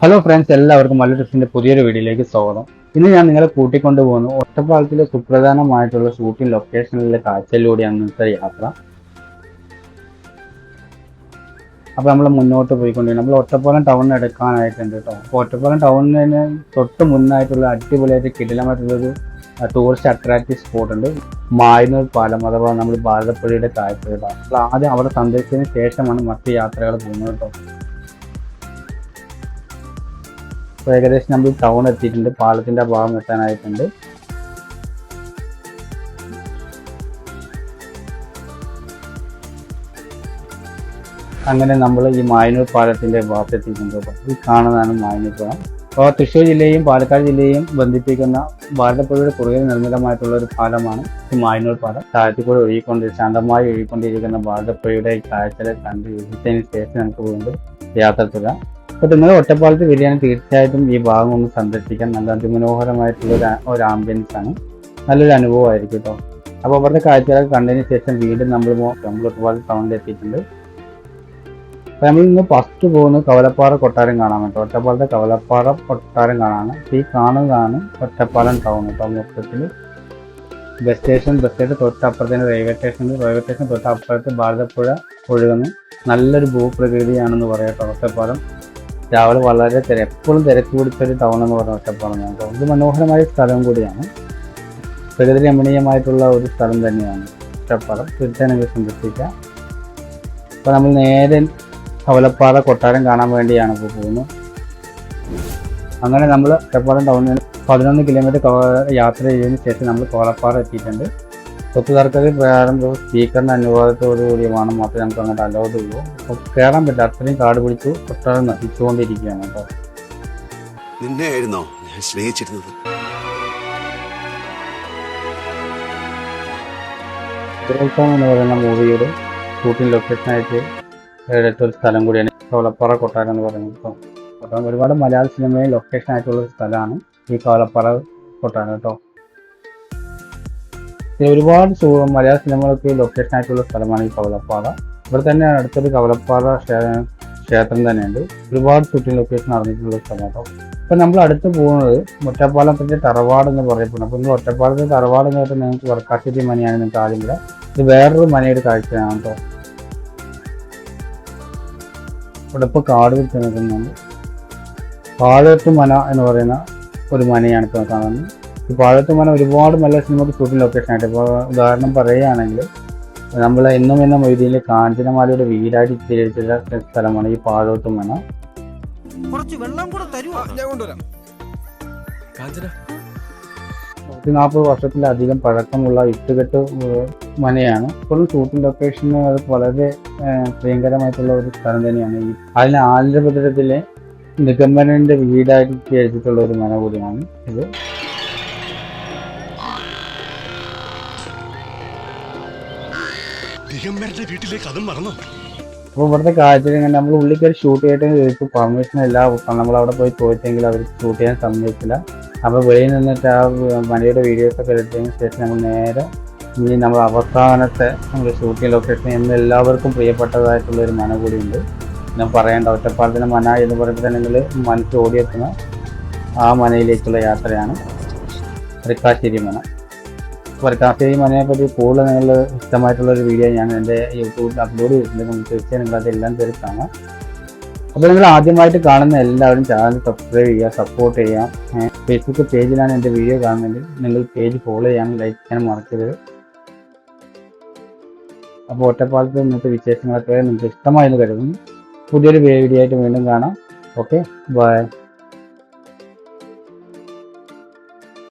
Hello friends എല്ലാവർക്കും മല്ലു ട്രിപ്പിന്റെ പുതിയൊരു വീഡിയോയിലേക്ക് സ്വാഗതം. ഇന്ന് ഞാൻ നിങ്ങളെ കൂട്ടിക്കൊണ്ടു പോകുന്നു ഒറ്റപ്പാലത്തിലെ സുപ്രധാനമായിട്ടുള്ള ഷൂട്ടിംഗ് ലൊക്കേഷനിലെ കാഴ്ചയിലൂടെയാണ് ഇന്നത്തെ യാത്ര. അപ്പോൾ നമ്മൾ മുന്നോട്ട് പോയിക്കൊണ്ടിരിക്കും നമ്മൾ ഒറ്റപ്പാലം ടൗണിന് എടുക്കാനായിട്ടുണ്ട് കേട്ടോ അപ്പോൾ ഒറ്റപ്പാലം ടൗണിന് തൊട്ട് മുന്നായിട്ടുള്ള അടിപൊളിയായിട്ട് കിടിലമായിട്ടുള്ളൊരു ടൂറിസ്റ്റ് അട്രാക്റ്റീവ് സ്പോട്ട് ഉണ്ട്. മായനൂർ പാലം അഥവാ നമ്മൾ ഭാരതപ്പുഴയുടെ താഴ്ച അപ്പോൾ ആദ്യം അവിടെ സന്ദർശിച്ചതിന് ശേഷമാണ് മറ്റ് യാത്രകൾ പോകുന്നത് കേട്ടോ അപ്പോൾ ഏകദേശം നമ്മൾ ടൗൺ എത്തിയിട്ടുണ്ട്. പാലത്തിന്റെ ഭാഗം എത്താനായിട്ടുണ്ട്. അങ്ങനെ നമ്മൾ ഈ മായനൂർ പാലത്തിന്റെ ഭാഗത്ത് എത്തിയിട്ടുണ്ട് ഈ കാണുന്നതാണ് മായനൂർ പാലം. അപ്പോൾ തൃശ്ശൂർ ജില്ലയും പാലക്കാട് ജില്ലയും ബന്ധിപ്പിക്കുന്ന ഭാരതപ്പുഴയുടെ കുറുകെ നിർമ്മിതമായിട്ടുള്ള ഒരു പാലമാണ് ഈ മായനൂർ പാലം. താഴത്തിൽ കൂടെ ഒഴുകിക്കൊണ്ട് ശാന്തമായി ഒഴുകിക്കൊണ്ടിരിക്കുന്ന ഭാരതപ്പുഴയുടെ കാഴ്ചകൾ കണ്ട് വീഴ്ചതിന് ശേഷം നമുക്ക് വീണ്ടും യാത്ര തുടരാം. അപ്പോൾ നിങ്ങൾ ഒറ്റപ്പാലത്ത് വരികയാണെങ്കിൽ തീർച്ചയായിട്ടും ഈ ഭാഗം ഒന്ന് സന്ദർശിക്കാൻ നല്ല അതിമനോഹരമായിട്ടുള്ള ഒരു ആംബിയൻസ് ആണ്. നല്ലൊരു അനുഭവമായിരിക്കും കേട്ടോ അപ്പോൾ അവരുടെ കാഴ്ചകൾ കണ്ടതിന് ശേഷം വീണ്ടും നമ്മൾ നമ്മൾ ഒറ്റപ്പാലം ടൗണിൽ എത്തിയിട്ടുണ്ട്. അപ്പോൾ നമ്മൾ ഇന്ന് ഫസ്റ്റ് പോകുന്നത് കവലപ്പാറ കൊട്ടാരം കാണാൻ കേട്ടോ ഒറ്റപ്പാലത്തെ കവലപ്പാറ കൊട്ടാരം കാണാനാണ്. ഈ കാണുന്നതാണ് ഒറ്റപ്പാലം ടൗൺ കേട്ടോ മൊത്തത്തിൽ ബസ് സ്റ്റേഷൻ ബസ് സ്റ്റേഷൻ തൊട്ടപ്പുറത്തേന് റെയിൽവേ സ്റ്റേഷൻ റെയിൽവേ സ്റ്റേഷൻ തൊട്ടപ്പുറത്ത് ഭാരതപ്പുഴ ഒഴുകുന്നു നല്ലൊരു ഭൂപ്രകൃതിയാണെന്ന് പറയാം ഒറ്റപ്പാലം. രാവിലെ വളരെ തിര എപ്പോഴും തിരക്ക് പിടിച്ചൊരു ടൗൺ എന്ന് പറഞ്ഞ ഒറ്റപ്പാണ് ഞങ്ങൾക്ക് ഇത് മനോഹരമായ സ്ഥലം കൂടിയാണ്. പ്രകൃതി രമണീയമായിട്ടുള്ള ഒരു സ്ഥലം തന്നെയാണ്. ഒറ്റപ്പാലം തീർച്ചയായും സന്ദർശിക്കാം അപ്പോൾ നമ്മൾ നേരെ കവലപ്പാറ കൊട്ടാരം കാണാൻ വേണ്ടിയാണ് ഇപ്പോൾ പോകുന്നത്. അങ്ങനെ നമ്മൾ ഒറ്റപ്പാലം ടൗണിൽ പതിനൊന്ന് കിലോമീറ്റർ യാത്ര ചെയ്തതിന് ശേഷം നമ്മൾ കോളപ്പാറ എത്തിയിട്ടുണ്ട്. തൊട്ട് തർക്കത്തിൽ പ്രകാരം സ്പീക്കറിന്റെ അനുവാദത്തോടു കൂടിയുമാണ് മാത്രമേ നമുക്ക് അങ്ങോട്ട് അലൗഡ് ഉള്ളൂ. അപ്പോൾ കയറാൻ പറ്റില്ല. അത്രയും കാട് പിടിച്ചു. കൊട്ടാരം നശിച്ചുകൊണ്ടിരിക്കുകയാണ് കേട്ടോ. നിന്നെയായിരുന്നോ ഞാൻ സ്നേഹിച്ചിരുന്നത്? ഉത്സവം എന്ന് പറയുന്ന മൂവിയുടെ ഷൂട്ടിംഗ് ലൊക്കേഷനായിട്ട് എടുത്തൊരു സ്ഥലം കൂടിയാണ് കവളപ്പാറ കൊട്ടാരം എന്ന് പറയുന്നത് കേട്ടോ. അപ്പം ഒരുപാട് മലയാള സിനിമയിൽ ലൊക്കേഷൻ ആയിട്ടുള്ള ഒരു സ്ഥലമാണ് ഈ കവളപ്പാറ കൊട്ടാരം കേട്ടോ. ഒരുപാട് മലയാള സിനിമകൾക്ക് ലൊക്കേഷൻ ആയിട്ടുള്ള സ്ഥലമാണ് ഈ കവലപ്പാറ. ഇവിടെ തന്നെ അടുത്തൊരു കവലപ്പാറ ക്ഷേ- ക്ഷേത്രം തന്നെയുണ്ട്. ഒരുപാട് ഷൂട്ടിംഗ് ലൊക്കേഷൻ നടന്നിട്ടുള്ള സ്ഥലമാണ് അപ്പം നമ്മൾ അടുത്ത് പോകുന്നത് ഒറ്റപ്പാലത്തിന്റെ തറവാട് എന്ന് പറയപ്പെടുന്നു അപ്പൊ ഇന്ന് ഒറ്റപ്പാലത്തെ തറവാട് എന്ന് പറഞ്ഞാൽ നിങ്ങൾക്ക് വർക്കാശ്ശേരി മനയാണ് നിങ്ങൾക്ക് ആദ്യം കൂടെ ഇത് വേറൊരു മനയുടെ കാഴ്ചയാണ് കേട്ടോ. ഇവിടെ ഇപ്പോൾ കാട് പിടിച്ച് നിൽക്കുന്നുണ്ട്. മന എന്ന് പറയുന്ന ഒരു മനയാണ് ഇപ്പോൾ കാണുന്നത്. ഈ പാഴത്ത് മന ഒരുപാട് നല്ല സിനിമക്ക് ഷൂട്ടിംഗ് ലൊക്കേഷൻ ആയിട്ട്. ഇപ്പോൾ ഉദാഹരണം പറയുകയാണെങ്കിൽ നമ്മൾ എന്നും എന്ന മൊയ്തീനിലെ കാഞ്ചനമാലയുടെ വീടായിട്ട് ചിത്രീകരിച്ച സ്ഥലമാണ് ഈ പാഴോട്ടും മന കുറച്ച് വെള്ളം കൂടെ തരുമോ ഞാൻ കൊണ്ടുവരാം. കാഞ്ചന. നൂറ്റി നാൽപ്പത് വർഷത്തിലധികം പഴക്കമുള്ള ഇട്ടുകെട്ട് മനയാണ്. ഇപ്പോഴും ഷൂട്ടിംഗ് ലൊക്കേഷന് അത് വളരെ പ്രിയങ്കരമായിട്ടുള്ള ഒരു സ്ഥലം തന്നെയാണ് ഈ. അതിന് ആന്ധ്രപ്രദേശത്തിലെ നിഗമനന്റെ വീടായിട്ട് ചിത്രീകരിച്ചിട്ടുള്ള ഒരു മന കൂടിയാണ് ഇത്. അപ്പോൾ ഇവിടുത്തെ കാര്യത്തിൽ നമ്മൾ ഉള്ളിൽ കയറി ഷൂട്ട് ചെയ്തിട്ട് ചോദിച്ചു പെർമിഷൻ ഇല്ല നമ്മൾ അവിടെ പോയി ചോദിച്ചെങ്കിൽ അവർ ഷൂട്ട് ചെയ്യാൻ സമ്മതിച്ചില്ല. അപ്പോൾ വെളിയിൽ നിന്നിട്ട് ആ മലയുടെ വീഡിയോസ് ഒക്കെ എടുത്തതിന് ശേഷം നമ്മൾ നേരെ ഇനി നമ്മൾ അവസാനത്തെ നമ്മൾ ഷൂട്ടിംഗ് ലൊക്കേഷൻ എന്ന് എല്ലാവർക്കും പ്രിയപ്പെട്ടതായിട്ടുള്ള ഒരു മന കൂടിയുണ്ട് ഞാൻ പറയേണ്ട ഒറ്റപ്പാലത്തിന് മന എന്ന് പറയുമ്പോഴാണെങ്കിൽ മനസ്സ് ഓടിയെത്തുന്ന ആ മനയിലേക്കുള്ള യാത്രയാണ് തൃക്കാശ്ശേരി മന. വർക്കാശ്ശേരി മനയെ പറ്റി കൂടുതൽ നിങ്ങൾ ഇഷ്ടമായിട്ടുള്ള ഒരു വീഡിയോ ഞാൻ എന്റെ യൂട്യൂബിൽ അപ്ലോഡ് ചെയ്തിട്ടുണ്ട്. നിങ്ങൾ തീർച്ചയായും നിങ്ങൾ അതെല്ലാം കാണാം അപ്പോൾ നിങ്ങൾ ആദ്യമായിട്ട് കാണുന്ന എല്ലാവരും ചാനൽ സബ്സ്ക്രൈബ് ചെയ്യുക സപ്പോർട്ട് ചെയ്യാം ഫേസ്ബുക്ക് പേജിലാണ് എന്റെ വീഡിയോ കാണുന്നതെങ്കിൽ നിങ്ങൾ പേജ് ഫോളോ ചെയ്യാനും ലൈക്ക് ചെയ്യാനും മറക്കരുത്. അപ്പോൾ ഒറ്റപ്പാലത്ത് ഇന്നത്തെ വിശേഷങ്ങളൊക്കെ നിങ്ങൾക്ക് ഇഷ്ടമായെന്ന് കരുതുന്നു. പുതിയൊരു വീഡിയോ ആയിട്ട് വീണ്ടും കാണാം. Okay bye